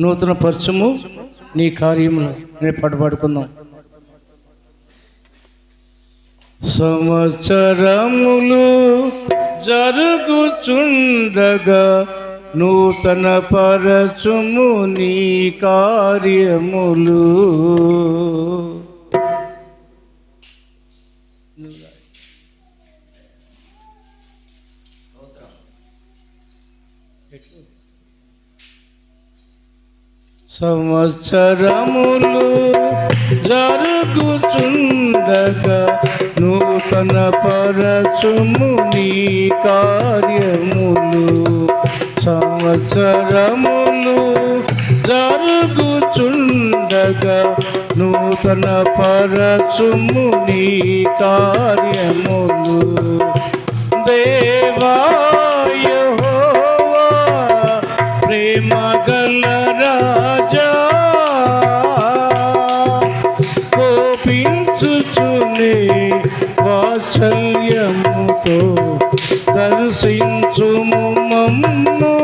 నూతన పరచము నీ కార్యములు నేను పడబడుకుందాం సంవత్సరములు జరుగుచుండగా నూతన పరచుము నీ కార్యములు. సంవత్సరములు జరుగుచుండగా నూతన పరచుము నీ కార్యములు. సంవత్సరములు జరుగుచుండగా నూతన పరచుము నీ కార్యములు. దేవా వాత్సల్యముతో దర్శించుము మమ్ము.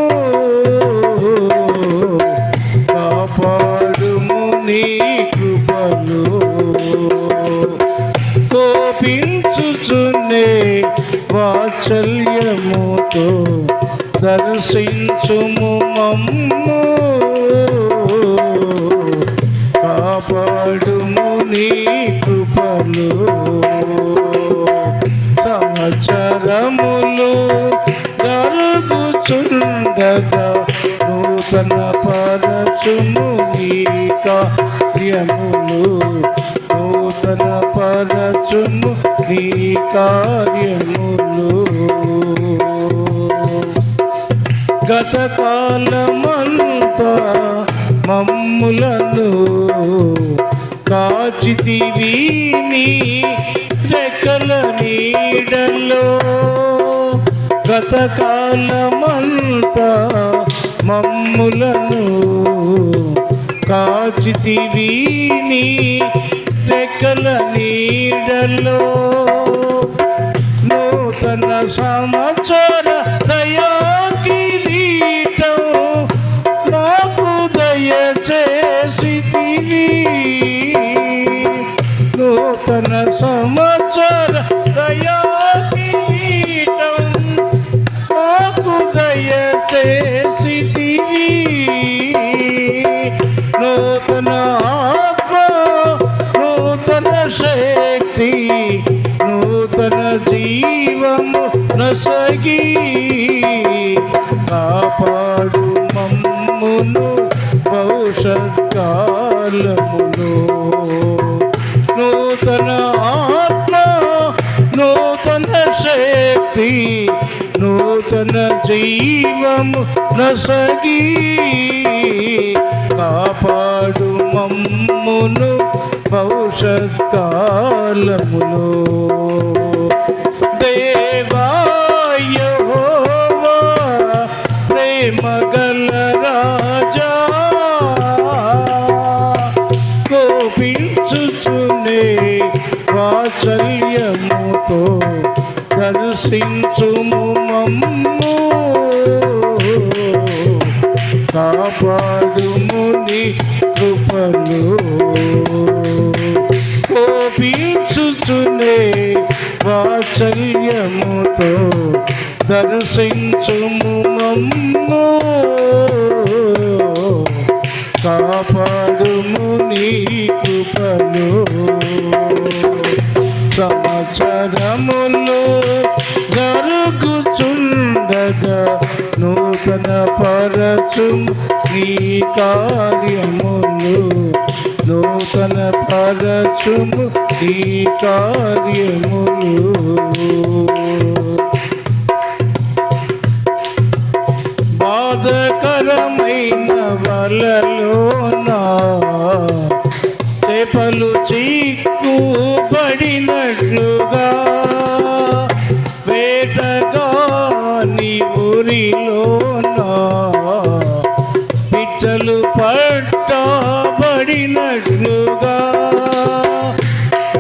కాపాడుము నీ కృపలు కోపించుచునే వాత్సల్యముతో దర్శించుము మమ్ము. కాపాడుము నీ కృపలు పరచుము నీ కార్యములు నూతన పరచును నీ కార్యములు. గత కాలమంతా మమ్ములను కాచితివి నీ రెక్కల నీడలో గత కాలమంతా మమ్ములను కాచితివి నీ రెక్కల నీడలో. నూతన సంవత్సర కాపాడు మమ్మును భవిష్యత్కాలమును నూతన ఆత్మ నూతన శక్తి నూతన జీవము నసగి. కాపాడు మమ్మును భవిష్యత్కాలములో. దేవా యెహోవా ప్రేమ గల రాజా కోపించుచునే వాత్సల్యముతో దర్శించుము మమ్ము. కాపాడుము నీ కృపలు. కోపించుచునే వాత్సల్యముతో దర్శించుము మమ్ము కాపాడుము నీ కృపలు సంవత్సరములు జరుగుచుండగా నూతన పరచు నీ కార్యములు. నూతన పరచుము నీ కార్యములు. బాధకరమైన వలలో పట్టబడినట్లుగా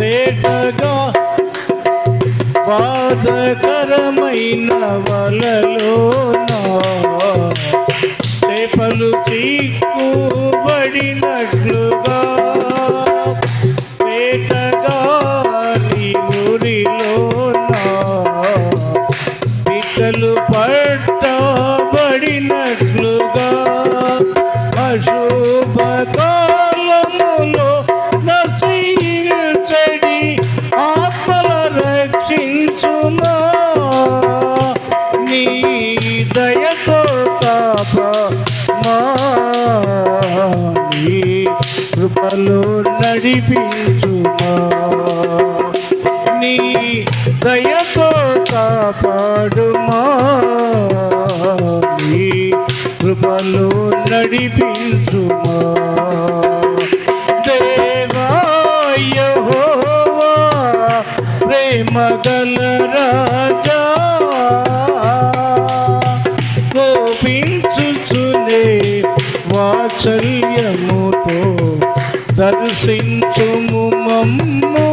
వేటగా బాధకరమైన వలలోనా? చేపలు చీకు నడిపించుమా నీ దయతో కాపాడుమా? నీ కృపలో నడిపించుమా? దేవా యెహోవా ప్రేమ గల రాజా కోపించుచునే వాత్సల్యముతో దర్శించుము మమ్ము.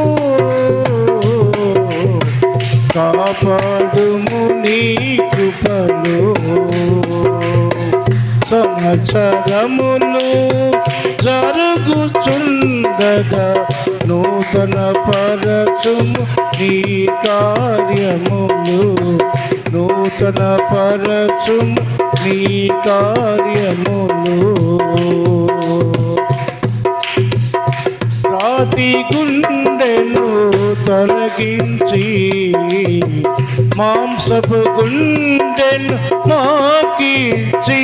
కాపాడుము నీ కృపలు. సంవత్సరములు జరుగుచుండగా నూతన పరచుము నీ కార్యములు. నూతన పరచుము నీ కార్యములు. రాతి గుండెను తొలగించి మాంసపు గుండెను మాకించి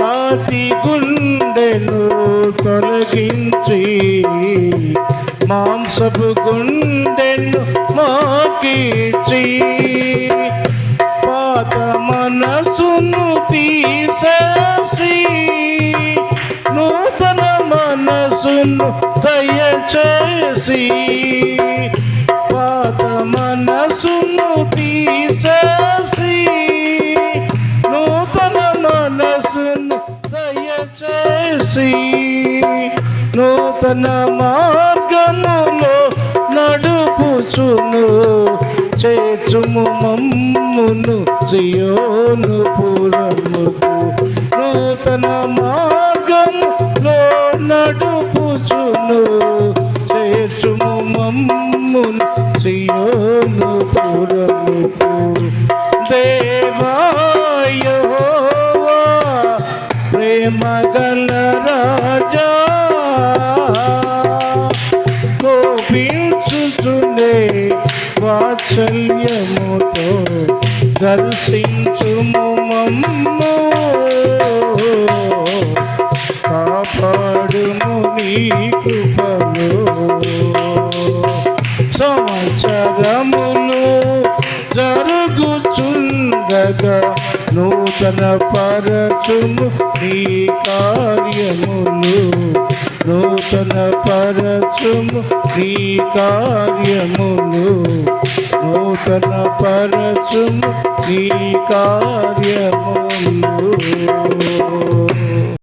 రాతి గుండెను తొలగించి మాంసపు గుండెను మాకించి దయచేసి పాత మనసును తీసేసి నూతన మనసును దయచేసి నూతన మార్గములో నడుపుచును. చేచుము మమ్మును సియోను పురముకు. నూతన మా మగల రాజా. కోపించుచునే వాత్సల్యముతో దర్శించుము మమ్ము. కాపాడుము నీ కృపలు. సంవత్సరమును జరుగుచుండగా నూతన పరచుము నీ కార్యములు. నూతన పరచుము నీ కార్యములు. నూతన పరచుము నీ కార్యములు.